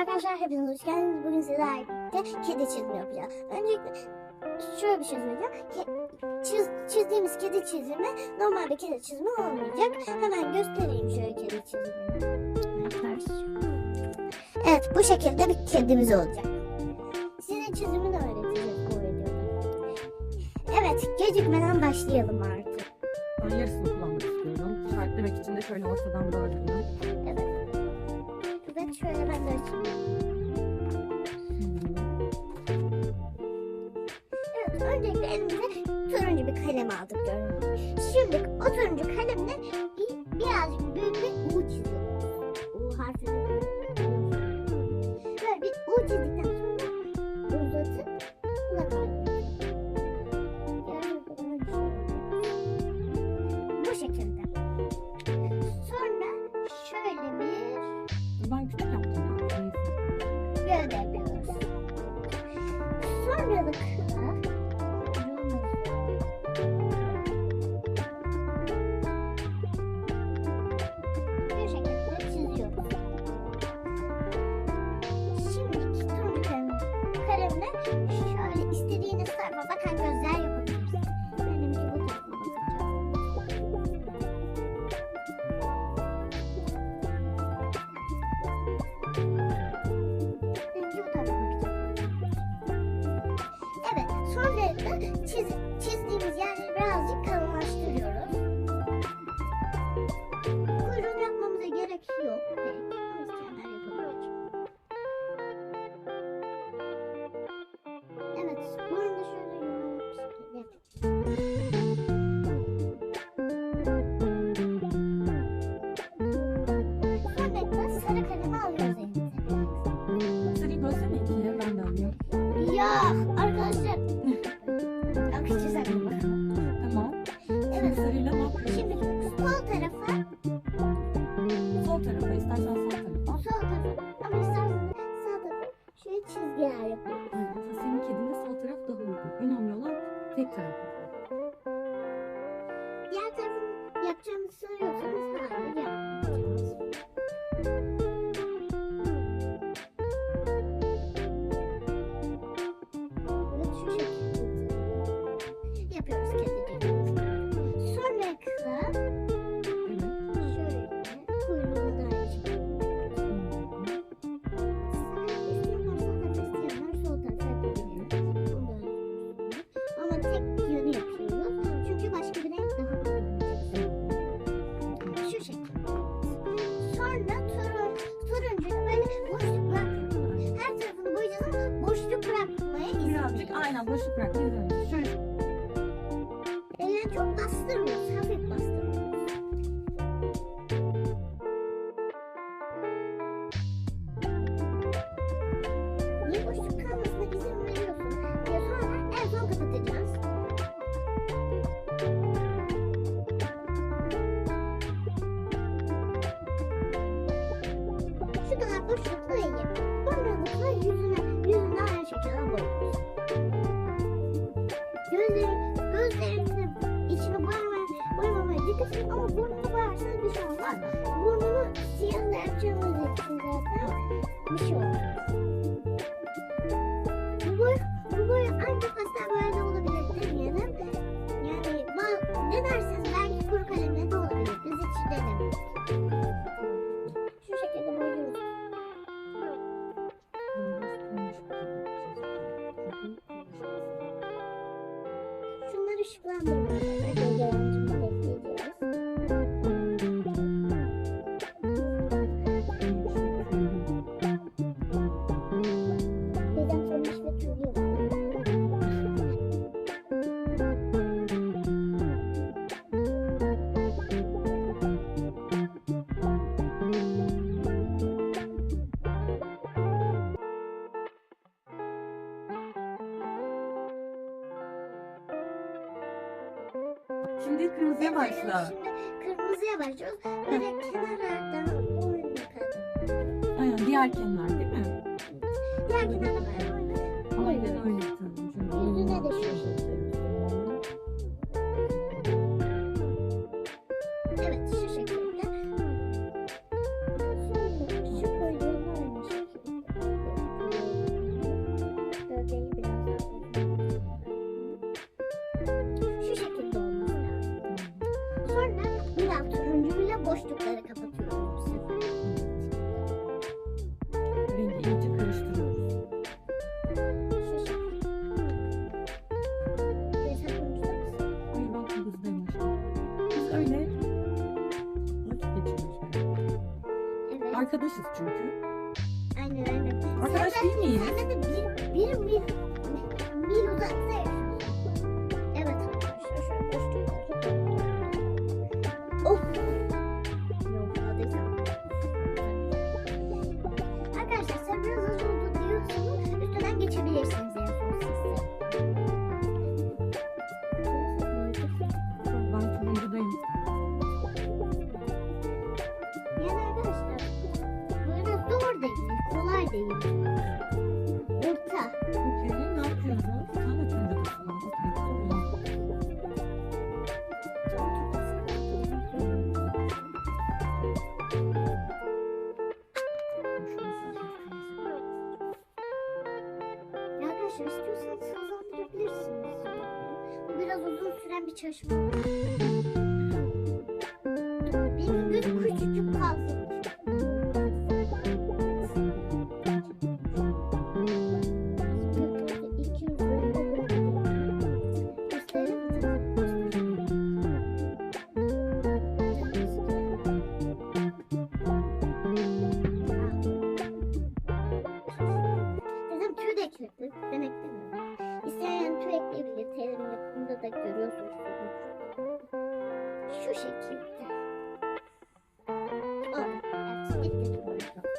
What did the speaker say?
arkadaşlar hepiniz hoş geldiniz. Bugün sizlerle birlikte kedi çizimi yapacağız. Öncelikle şöyle bir şey söyleyeceğim. Çiz, çizdiğimiz kedi çizimi normal bir kedi çizimi olmayacak. Hemen göstereyim şöyle kedi çizimi. Evet bu şekilde bir kedimiz olacak. Size çizimini öğreteceğim bu. Evet gecikmeden başlayalım artık. Ben yarısını kullanmak istiyorum. İşaretlemek için de şöyle masadan bağladım. aldık. Şimdi oturuncu kalemle bir, birazcık büyük bir U çiziyoruz. U harfini Böyle bir U çizdikten sonra uzatıp. Bu şekilde. Sonra şöyle bir... Ben küçük yaptım. 嗯 한번 스프랑 konuşmam. Şimdi kırmızıya başla. Şimdi kırmızıya başlıyoruz. Böyle kenarlardan oyuna. Aynen diğer kenar değil mi? Diğer kenarlardan oyuna. Aynen öyle. arkadaşız çünkü. Aynen aynen. Arkadaş değil miyiz? Bir, bir, bir, bir uzakta biraz uzun süren bir çalışma. uzunluğu. Şu şekilde. Oldu. Evet, şimdi de